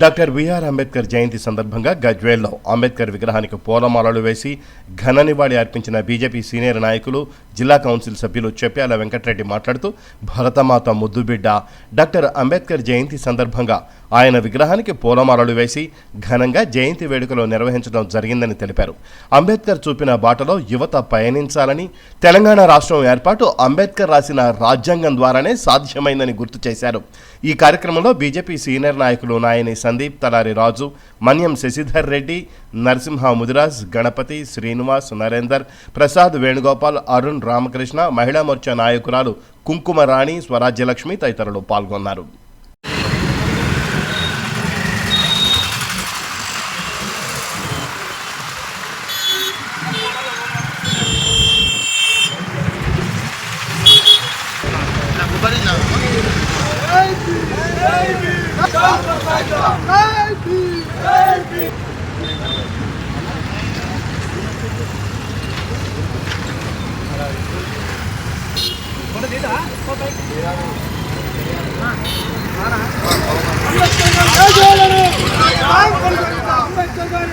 Doctor BR Ambedkar జయంతి సందర్భంగా గజ్వేల్లో అంబేద్కర్ విగ్రహానికి పూలమాలలు వేసి ఘన నివాళి అర్పించిన బీజేపీ సీనియర్ నాయకులు జిల్లా కౌన్సిల్ సభ్యులు చెప్పాల వెంకటరెడ్డి మాట్లాడుతూ భరతమాత ముద్దుబిడ్డ డాక్టర్ అంబేద్కర్ జయంతి సందర్భంగా ఆయన విగ్రహానికి పూలమాలలు వేసి ఘనంగా జయంతి వేడుకలు నిర్వహించడం జరిగిందని తెలిపారు. అంబేద్కర్ చూపిన బాటలో యువత పయనించాలని తెలంగాణ రాష్ట్రం ఏర్పాటు అంబేద్కర్ రాసిన రాజ్యాంగం ద్వారానే సాధ్యమైందని గుర్తు చేశారు. ఈ కార్యక్రమంలో బీజేపీ సీనియర్ నాయకులు నాయని సందీప్ తలారి రాజు మన్యం శశిధర్ రెడ్డి నరసింహ ముదిరాజ్ గణపతి శ్రీనివాస్ నరేందర్ ప్రసాద్ వేణుగోపాల్ అరుణ్ రామకృష్ణ మహిళా మోర్చా నాయకురాలు కుంకుమ రాణి స్వరాజ్యలక్ష్మి తదితరులు పాల్గొన్నారు. అంబేద్కర్ గారు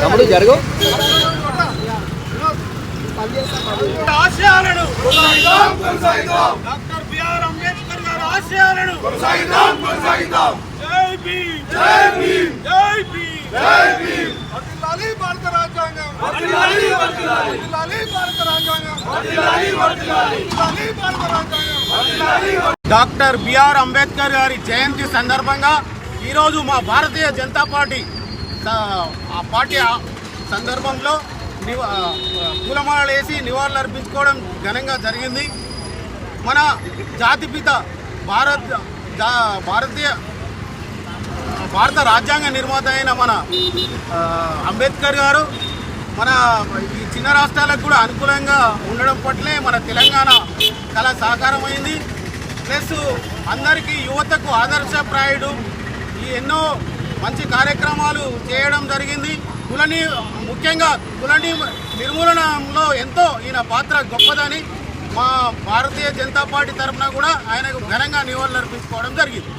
తమ్ముడు జరుగు ఆశయాలను డాక్టర్ బిఆర్ అంబేద్కర్ గారి ఆశయాలను జై భీమ్ జై భీమ్ జై భీమ్ జై భీమ్ వర్ధిల్లాలి భారత రాజ్యాంగం వర్ధిల్లాలి వర్ధిల్లాలి వర్ధిల్లాలి భారత రాజ్యాంగం వర్ధిల్లాలి వర్ధిల్లాలి వర్ధిల్లాలి భారత రాజ్యాంగం వర్ధిల్లాలి డాక్టర్ బిఆర్ అంబేద్కర్ గారి జయంతి సందర్భంగా ఈరోజు మా భారతీయ జనతా పార్టీ ఆ పార్టీ సందర్భంలో నివ పూలమాలలు వేసి నివాళులు అర్పించుకోవడం ఘనంగా జరిగింది. మన జాతిపిత భారత్ జా- భారతీయ భారత రాజ్యాంగ నిర్మాత అయిన మన అంబేద్కర్ గారు మన ఈ చిన్న రాష్ట్రాలకు కూడా అనుకూలంగా ఉండడం పట్లే మన తెలంగాణ కళ సాకారమైంది. ప్లస్ అందరికీ యువతకు ఆదర్శప్రాయుడు. ఈ ఎన్నో మంచి కార్యక్రమాలు చేయడం జరిగింది. కులని ముఖ్యంగా కులని నిర్మూలనలో ఎంతో ఈయన పాత్ర గొప్పదని మా భారతీయ జనతా పార్టీ తరఫున కూడా ఆయనకు ఘనంగా నివాళులు అర్పించుకోవడం జరిగింది.